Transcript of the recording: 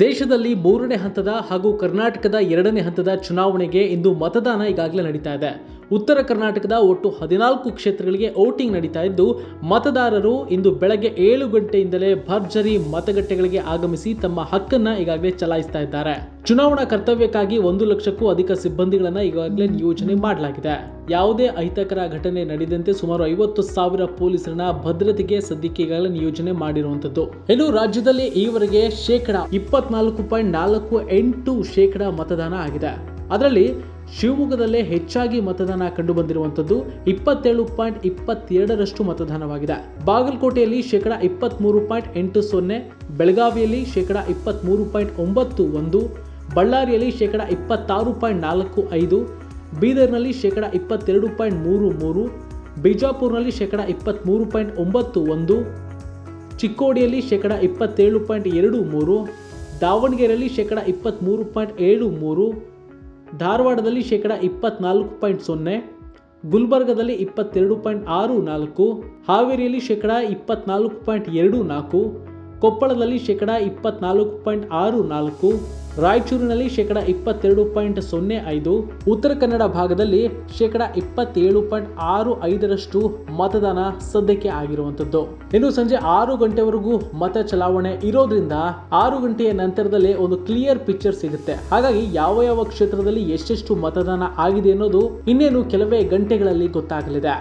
ದೇಶದಲ್ಲಿ ಮೂರನೇ ಹಂತದ ಹಾಗೂ ಕರ್ನಾಟಕದ ಎರಡನೇ ಹಂತದ ಚುನಾವಣೆಗೆ ಇಂದು ಮತದಾನ ಈಗಾಗಲೇ ನಡೀತಾ ಇದೆ. ಉತ್ತರ ಕರ್ನಾಟಕದ ಒಟ್ಟು ಹದಿನಾಲ್ಕು ಕ್ಷೇತ್ರಗಳಿಗೆ ವೋಟಿಂಗ್ ನಡೀತಾ ಇದ್ದು, ಮತದಾರರು ಇಂದು ಬೆಳಗ್ಗೆ ಏಳು ಗಂಟೆಯಿಂದಲೇ ಭರ್ಜರಿ ಮತಗಟ್ಟೆಗಳಿಗೆ ಆಗಮಿಸಿ ತಮ್ಮ ಹಕ್ಕನ್ನ ಈಗಾಗಲೇ ಚಲಾಯಿಸ್ತಾ ಇದ್ದಾರೆ. ಚುನಾವಣಾ ಕರ್ತವ್ಯಕ್ಕಾಗಿ ಒಂದು ಲಕ್ಷಕ್ಕೂ ಅಧಿಕ ಸಿಬ್ಬಂದಿಗಳನ್ನು ಈಗಾಗಲೇ ನಿಯೋಜನೆ ಮಾಡಲಾಗಿದೆ. ಯಾವುದೇ ಅಹಿತಕರ ಘಟನೆ ನಡೆದಂತೆ ಸುಮಾರು ಐವತ್ತು ಸಾವಿರ ಪೊಲೀಸರನ್ನ ಭದ್ರತೆಗೆ ಸದ್ಯಕ್ಕೆ ಈಗಾಗಲೇ ನಿಯೋಜನೆ ಮಾಡಿರುವಂತದ್ದು ಇನ್ನು ರಾಜ್ಯದಲ್ಲಿ ಈವರೆಗೆ ಶೇಕಡ ಇಪ್ಪತ್ನಾಲ್ಕು ಪಾಯಿಂಟ್ ನಾಲ್ಕು ಎಂಟು ಶೇಕಡ ಮತದಾನ ಆಗಿದೆ. ಅದರಲ್ಲಿ ಶಿವಮೊಗ್ಗದಲ್ಲೇ ಹೆಚ್ಚಾಗಿ ಮತದಾನ ಕಂಡುಬಂದಿರುವಂಥದ್ದು ಇಪ್ಪತ್ತೇಳು ಪಾಯಿಂಟ್ ಇಪ್ಪತ್ತೆರಡರಷ್ಟು ಮತದಾನವಾಗಿದೆ. ಬಾಗಲಕೋಟೆಯಲ್ಲಿ ಶೇಕಡ ಇಪ್ಪತ್ತ್ಮೂರು ಪಾಯಿಂಟ್ ಎಂಟು ಸೊನ್ನೆ, ಬೆಳಗಾವಿಯಲ್ಲಿ ಶೇಕಡ ಇಪ್ಪತ್ತ್ಮೂರು ಪಾಯಿಂಟ್ ಒಂಬತ್ತು ಒಂದು, ಬಳ್ಳಾರಿಯಲ್ಲಿ ಶೇಕಡ ಇಪ್ಪತ್ತಾರು ಪಾಯಿಂಟ್ ನಾಲ್ಕು ಐದು, ಬೀದರ್ನಲ್ಲಿ ಶೇಕಡ ಇಪ್ಪತ್ತೆರಡು ಪಾಯಿಂಟ್ ಮೂರು ಮೂರು, ಬಿಜಾಪುರ್ನಲ್ಲಿ ಶೇಕಡ ಇಪ್ಪತ್ತ್ಮೂರು ಪಾಯಿಂಟ್ ಒಂಬತ್ತು ಒಂದು, ಚಿಕ್ಕೋಡಿಯಲ್ಲಿ ಶೇಕಡ ಇಪ್ಪತ್ತೇಳು ಪಾಯಿಂಟ್ ಎರಡು ಮೂರು, ದಾವಣಗೆರೆಯಲ್ಲಿ ಶೇಕಡ ಇಪ್ಪತ್ತ್ಮೂರು ಪಾಯಿಂಟ್ ಏಳು ಮೂರು ಧಾರವಾಡದಲ್ಲಿ ಶೇಕಡ ಇಪ್ಪತ್ನಾಲ್ಕು ಪಾಯಿಂಟ್ ಸೊನ್ನೆ, ಗುಲ್ಬರ್ಗದಲ್ಲಿ ಇಪ್ಪತ್ತೆರಡು ಪಾಯಿಂಟ್ ಆರು ನಾಲ್ಕು, ಹಾವೇರಿಯಲ್ಲಿ ಶೇಕಡ ಇಪ್ಪತ್ನಾಲ್ಕು ಪಾಯಿಂಟ್ ಎರಡು ನಾಲ್ಕು, ಕೊಪ್ಪಳದಲ್ಲಿ ಶೇಕಡ ಇಪ್ಪತ್ನಾಲ್ಕು ಪಾಯಿಂಟ್ ಆರು ನಾಲ್ಕು ರಾಯಚೂರಿನಲ್ಲಿ ಶೇಕಡ ಇಪ್ಪತ್ತೆರಡು ಪಾಯಿಂಟ್ ಸೊನ್ನೆ ಐದು, ಉತ್ತರ ಕನ್ನಡ ಭಾಗದಲ್ಲಿ ಶೇಕಡ ಇಪ್ಪತ್ತೇಳು ಪಾಯಿಂಟ್ ಆರು ಐದರಷ್ಟು ಮತದಾನ ಸದ್ಯಕ್ಕೆ ಆಗಿರುವಂಥದ್ದು. ಇನ್ನು ಸಂಜೆ ಆರು ಗಂಟೆವರೆಗೂ ಮತ ಚಲಾವಣೆ ಇರೋದ್ರಿಂದ ಆರು ಗಂಟೆಯ ನಂತರದಲ್ಲಿ ಒಂದು ಕ್ಲಿಯರ್ ಪಿಕ್ಚರ್ ಸಿಗುತ್ತೆ. ಹಾಗಾಗಿ ಯಾವ ಯಾವ ಕ್ಷೇತ್ರದಲ್ಲಿ ಎಷ್ಟೆಷ್ಟು ಮತದಾನ ಆಗಿದೆ ಅನ್ನೋದು ಇನ್ನೇನು ಕೆಲವೇ ಗಂಟೆಗಳಲ್ಲಿ ಗೊತ್ತಾಗಲಿದೆ.